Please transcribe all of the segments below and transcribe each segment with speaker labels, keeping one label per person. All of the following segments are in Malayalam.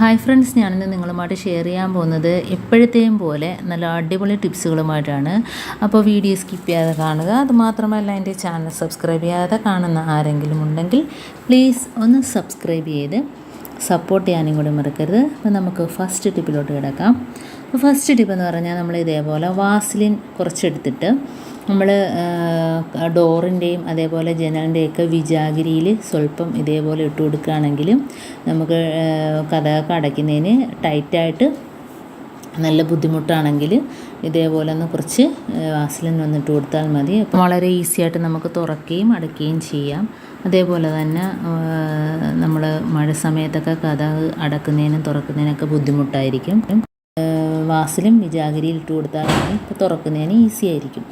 Speaker 1: ഹായ് ഫ്രണ്ട്സ് ഞാനിന്ന് നിങ്ങളുമായിട്ട് ഷെയർ ചെയ്യാൻ പോകുന്നത് എപ്പോഴത്തെയും പോലെ നല്ല അടിപൊളി ടിപ്സുകളുമായിട്ടാണ് അപ്പോൾ വീഡിയോ സ്കിപ്പ് ചെയ്യാതെ കാണുക. അതുമാത്രമല്ല എന്റെ ചാനൽ സബ്സ്ക്രൈബ് ചെയ്യാതെ കാണുന്ന ആരെങ്കിലും ഉണ്ടെങ്കിൽ പ്ലീസ് ഒന്ന് സബ്സ്ക്രൈബ് ചെയ്ത് സപ്പോർട്ട് ചെയ്യാനും കൂടി മറക്കരുത്. അപ്പോൾ നമുക്ക് ഫസ്റ്റ് ടിപ്പിലോട്ട് കിടക്കാം. ഫസ്റ്റ് ടിപ്പ് എന്ന് പറഞ്ഞാൽ നമ്മൾ ഇതേപോലെ വാസ്ലിൻ കുറച്ചെടുത്തിട്ട് നമ്മൾ ഡോറിന്റെയും അതേപോലെ ജനലിന്റെയൊക്കെ വിജാഗിരിയിൽ സ്വല്പം ഇതേപോലെ ഇട്ട് കൊടുക്കുകയാണെങ്കിൽ നമുക്ക് കഥയൊക്കെ അടയ്ക്കുന്നതിന് ടൈറ്റായിട്ട് നല്ല ബുദ്ധിമുട്ടാണെങ്കിൽ ഇതേപോലെ ഒന്ന് കുറച്ച് വാസലിൻ വന്നിട്ട് കൊടുത്താൽ മതി. അപ്പോൾ വളരെ ഈസി ആയിട്ട് നമുക്ക് തുറക്കുകയും അടയ്ക്കുകയും ചെയ്യാം. അതേപോലെ തന്നെ നമ്മൾ മഴ സമയത്തൊക്കെ കഥ അടക്കുന്നതിനും തുറക്കുന്നതിനൊക്കെ ബുദ്ധിമുട്ടായിരിക്കും. വാസലും വിജാഗിരിയിൽ ഇട്ട് കൊടുത്താൽ മതി. തുറക്കുന്നതിന് ഈസി ആയിരിക്കും.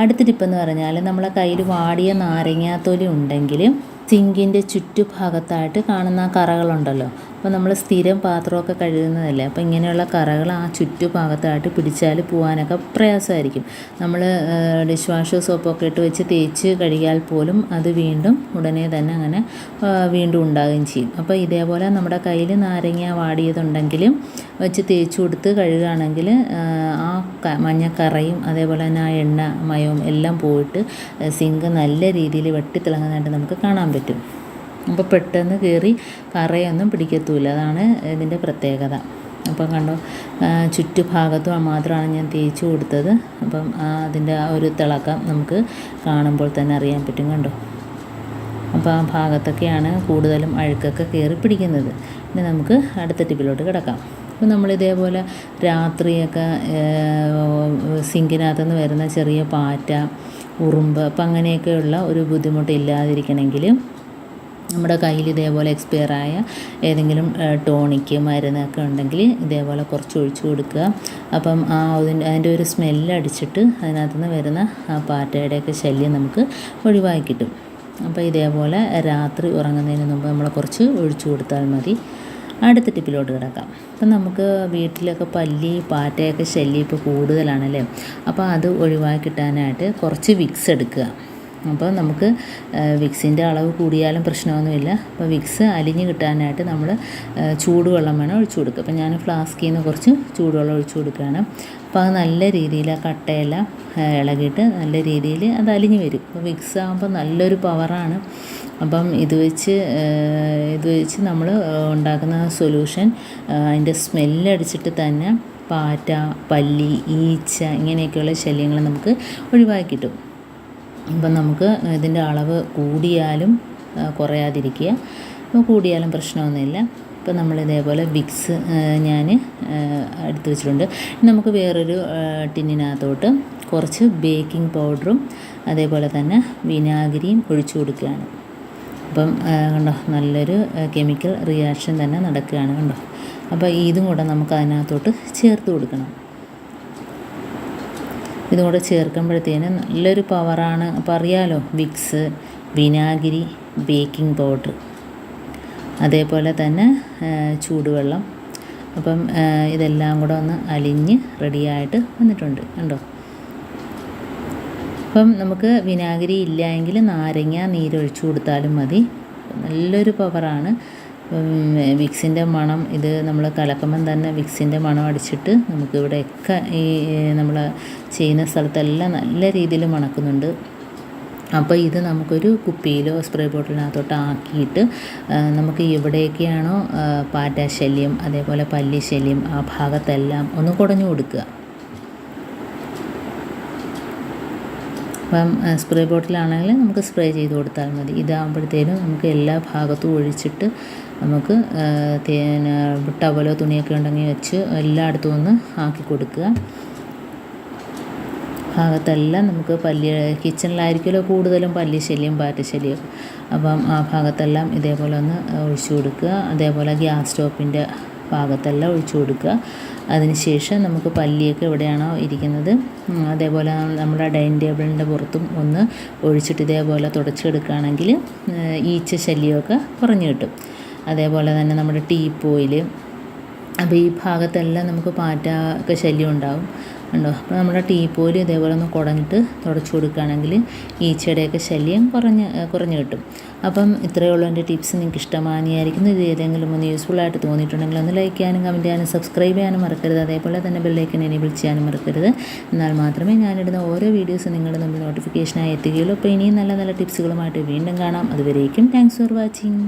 Speaker 1: അടുത്ത ടിപ്പെന്ന് പറഞ്ഞാൽ നമ്മളെ കയ്യിൽ വാടിയ നാരങ്ങാത്തൊലി ഉണ്ടെങ്കിൽ സിങ്കിന്റെ ചുറ്റുഭാഗത്തായിട്ട് കാണുന്ന കറകളുണ്ടല്ലോ. അപ്പോൾ നമ്മൾ സ്ഥിരം പാത്രമൊക്കെ കഴുകുന്നതല്ലേ? അപ്പോൾ ഇങ്ങനെയുള്ള കറകൾ ആ ചുറ്റുഭാഗത്തായിട്ട് പിടിച്ചാൽ പോകാനൊക്കെ പ്രയാസമായിരിക്കും. നമ്മൾ ഡിഷ് വാഷ് സോപ്പൊക്കെ ഇട്ട് വെച്ച് തേച്ച് കഴുകിയാൽ പോലും അത് വീണ്ടും ഉടനെ തന്നെ അങ്ങനെ വീണ്ടും ഉണ്ടാകുകയും ചെയ്യും. അപ്പോൾ ഇതേപോലെ നമ്മുടെ കയ്യിൽ നാരങ്ങ വാടിയതുണ്ടെങ്കിലും വെച്ച് തേച്ച് കൊടുത്ത് കഴുകുകയാണെങ്കിൽ ആ മഞ്ഞക്കറയും അതേപോലെ തന്നെ ആ എണ്ണ മയവും എല്ലാം പോയിട്ട് സിങ്ക് നല്ല രീതിയിൽ വെട്ടിത്തിളങ്ങുന്നതായിട്ട് നമുക്ക് കാണാൻ പറ്റും. അപ്പോൾ പെട്ടെന്ന് കയറി കറയൊന്നും പിടിക്കത്തൂല. അതാണ് ഇതിന്റെ പ്രത്യേകത. അപ്പം കണ്ടോ ചുറ്റുഭാഗത്തും മാത്രമാണ് ഞാൻ തേച്ച് കൊടുത്തത്. അപ്പം അതിന്റെ ആ ഒരു തിളക്കം നമുക്ക് കാണുമ്പോൾ തന്നെ അറിയാൻ പറ്റും കണ്ടോ. അപ്പോൾ ആ ഭാഗത്തൊക്കെയാണ് കൂടുതലും അഴുക്കൊക്കെ കയറി പിടിക്കുന്നത്. ഇനി നമുക്ക് അടുത്ത ടിപ്പിലോട്ട് കിടക്കാം. അപ്പോൾ നമ്മൾ ഇതേപോലെ രാത്രിയൊക്കെ സിങ്കിനകത്തുനിന്ന് വരുന്ന ചെറിയ പാറ്റ ഉറുമ്പ് അപ്പം അങ്ങനെയൊക്കെയുള്ള ഒരു ബുദ്ധിമുട്ട് ഇല്ലാതിരിക്കണമെങ്കിൽ നമ്മുടെ കയ്യിൽ ഇതേപോലെ എക്സ്പയർ ആയ ഏതെങ്കിലും ടോണിക്ക് മരുന്നൊക്കെ ഉണ്ടെങ്കിൽ ഇതേപോലെ കുറച്ച് ഒഴിച്ചു കൊടുക്കുക. അപ്പം ആ അതിന്റെ അതിന്റെ ഒരു സ്മെല്ല് അടിച്ചിട്ട് അതിനകത്തുനിന്ന് വരുന്ന ആ പാറ്റയുടെയൊക്കെ ശല്യം നമുക്ക് ഒഴിവാക്കി കിട്ടും. അപ്പോൾ ഇതേപോലെ രാത്രി ഉറങ്ങുന്നതിന് മുമ്പ് നമ്മൾ കുറച്ച് ഒഴിച്ചു കൊടുത്താൽ മതി. അടുത്ത ടിപ്പിലോട്ട് കിടക്കാം. അപ്പം നമുക്ക് വീട്ടിലൊക്കെ പല്ലി പാറ്റയൊക്കെ ശല്യം ഇപ്പോൾ കൂടുതലാണല്ലേ? അപ്പോൾ അത് ഒഴിവാക്കി കിട്ടാനായിട്ട് കുറച്ച് വിക്സ് എടുക്കുക. അപ്പോൾ നമുക്ക് വിക്സിന്റെ അളവ് കൂടിയാലും പ്രശ്നമൊന്നുമില്ല. അപ്പോൾ വിക്സ് അലിഞ്ഞ് കിട്ടാനായിട്ട് നമ്മൾ ചൂടുവെള്ളം വേണം ഒഴിച്ചു കൊടുക്കുക. അപ്പോൾ ഞാൻ ഫ്ലാസ്കിൽ നിന്ന് കുറച്ച് ചൂടുവെള്ളം ഒഴിച്ചു കൊടുക്കുകയാണ്. അപ്പോൾ അത് നല്ല രീതിയിൽ ആ കട്ടയെല്ലാം ഇളകിയിട്ട് നല്ല രീതിയിൽ അത് അലിഞ്ഞ് വരും. അപ്പോൾ വിക്സ് ആകുമ്പോൾ നല്ലൊരു പവറാണ്. അപ്പം ഇത് വെച്ച് ഇത് വെച്ച് നമ്മൾ ഉണ്ടാക്കുന്ന സൊല്യൂഷൻ അതിന്റെ സ്മെല്ലടിച്ചിട്ട് തന്നെ പാറ്റ പല്ലി ഈച്ച ഇങ്ങനെയൊക്കെയുള്ള ശല്യങ്ങൾ നമുക്ക് ഒഴിവാക്കി കിട്ടും. ഇപ്പം നമുക്ക് ഇതിന്റെ അളവ് കൂടിയാലും കുറയാതിരിക്കുക. അപ്പോൾ കൂടിയാലും പ്രശ്നമൊന്നുമില്ല. ഇപ്പം നമ്മൾ ഇതേപോലെ വിക്സ് ഞാൻ എടുത്തു വെച്ചിട്ടുണ്ട്. നമുക്ക് വേറൊരു ടിന്നിനകത്തോട്ട് കുറച്ച് ബേക്കിംഗ് പൗഡറും അതേപോലെ തന്നെ വിനാഗിരിയും ഒഴിച്ചു കൊടുക്കുകയാണ്. അപ്പം കണ്ടോ നല്ലൊരു കെമിക്കൽ റിയാക്ഷൻ തന്നെ നടക്കുകയാണ് കണ്ടോ. അപ്പോൾ ഇതും കൂടെ നമുക്ക് അതിനകത്തോട്ട് ചേർത്ത് കൊടുക്കണം. ഇതും കൂടെ ചേർക്കുമ്പോഴത്തേന് നല്ലൊരു പവറാണ്. അപ്പോൾ അറിയാലോ വിക്സ് വിനാഗിരി ബേക്കിംഗ് പൗഡർ. അതേപോലെ തന്നെ ചൂടുവെള്ളം. അപ്പം ഇതെല്ലാം കൂടെ ഒന്ന് അലിഞ്ഞ് റെഡിയായിട്ട് വന്നിട്ടുണ്ട്. കണ്ടോ? അപ്പം നമുക്ക് വിനാഗിരി ഇല്ല എങ്കിൽ നാരങ്ങ നീരൊഴിച്ചു കൊടുത്താലും മതി. നല്ലൊരു പവറാണ്. വിക്സിന്റെ മണം ഇത് നമ്മൾ കലക്കുമ്പം തന്നെ വിക്സിന്റെ മണം അടിച്ചിട്ട് നമുക്ക് ഇവിടെയൊക്കെ ഈ നമ്മൾ ചെയ്യുന്ന സ്ഥലത്തെല്ലാം നല്ല രീതിയിൽ മണക്കുന്നുണ്ട്. അപ്പോൾ ഇത് നമുക്കൊരു കുപ്പിയിലോ സ്പ്രേ ബോട്ടിലിനകത്തോട്ട് ആക്കിയിട്ട് നമുക്ക് എവിടെയൊക്കെയാണോ പാറ്റ ശല്യം അതേപോലെ പല്ലി ശല്യം ആ ഭാഗത്തെല്ലാം ഒന്ന് കുടഞ്ഞു കൊടുക്കുക. അപ്പം സ്പ്രേ ബോട്ടിലാണെങ്കിൽ നമുക്ക് സ്പ്രേ ചെയ്ത് കൊടുത്താൽ മതി. ഇതാകുമ്പോഴത്തേനും നമുക്ക് എല്ലാ ഭാഗത്തും ഒഴിച്ചിട്ട് നമുക്ക് ടവലോ തുണിയൊക്കെ ഉണ്ടെങ്കിൽ വെച്ച് എല്ലായിടത്തും ഒന്ന് ആക്കി കൊടുക്കുക. ഭാഗത്തെല്ലാം നമുക്ക് പല്ലി കിച്ചണിലായിരിക്കുമല്ലോ കൂടുതലും പല്ലി ശല്യം പാറ്റ ശല്യം. അപ്പം ആ ഭാഗത്തെല്ലാം ഇതേപോലെ ഒന്ന് ഒഴിച്ചു കൊടുക്കുക. അതേപോലെ ഗ്യാസ് സ്റ്റോപ്പിന്റെ ഭാഗത്തെല്ലാം ഒഴിച്ചു കൊടുക്കുക. അതിനുശേഷം നമുക്ക് പല്ലിയൊക്കെ എവിടെയാണോ ഇരിക്കുന്നത് അതേപോലെ നമ്മുടെ ഡൈനിങ് ടേബിളിന്റെ പുറത്തും ഒന്ന് ഒഴിച്ചിട്ട് ഇതേപോലെ തുടച്ചെടുക്കുകയാണെങ്കിൽ ഈച്ച ശല്യമൊക്കെ കുറഞ്ഞു കിട്ടും. അതേപോലെ തന്നെ നമ്മുടെ ടീപ്പോയിൽ അപ്പോൾ ഈ ഭാഗത്തെല്ലാം നമുക്ക് പാറ്റ ഒക്കെ ശല്യം ഉണ്ടാവും. ഉണ്ടോ? അപ്പോൾ നമ്മുടെ ടീപ്പോയിൽ ഇതേപോലെ ഒന്ന് കുടഞ്ഞിട്ട് തുടച്ചു കൊടുക്കുകയാണെങ്കിൽ ഈച്ചയുടെയൊക്കെ ശല്യം കുറഞ്ഞ് കുറഞ്ഞു കിട്ടും. അപ്പം ഇത്രയേ ഉള്ളൂ എന്റെ ടിപ്സ്. നിങ്ങൾക്ക് ഇഷ്ടമാനിയായിരിക്കുന്നു. ഇത് ഏതെങ്കിലും ഒന്ന് യൂസ്ഫുൾ ആയിട്ട് തോന്നിയിട്ടുണ്ടെങ്കിൽ ഒന്ന് ലൈക്ക് ചെയ്യാനും കമന്റ് ചെയ്യാനും സബ്സ്ക്രൈബ് ചെയ്യാനും മറക്കരുത്. അതേപോലെ തന്നെ ബെല്ലൈക്കൻ എനേബിൾ ചെയ്യാനും മറക്കരുത്. എന്നാൽ മാത്രമേ ഞാനിടുന്ന ഓരോ വീഡിയോസും നിങ്ങളുടെ മുമ്പിൽ നോട്ടിഫിക്കേഷനായി എത്തുകയുള്ളൂ. അപ്പോൾ ഇനിയും നല്ല നല്ല ടിപ്സുകളുമായിട്ട് വീണ്ടും കാണാം. അതുവരേക്കും താങ്ക്സ് ഫോർ വാച്ചിങ്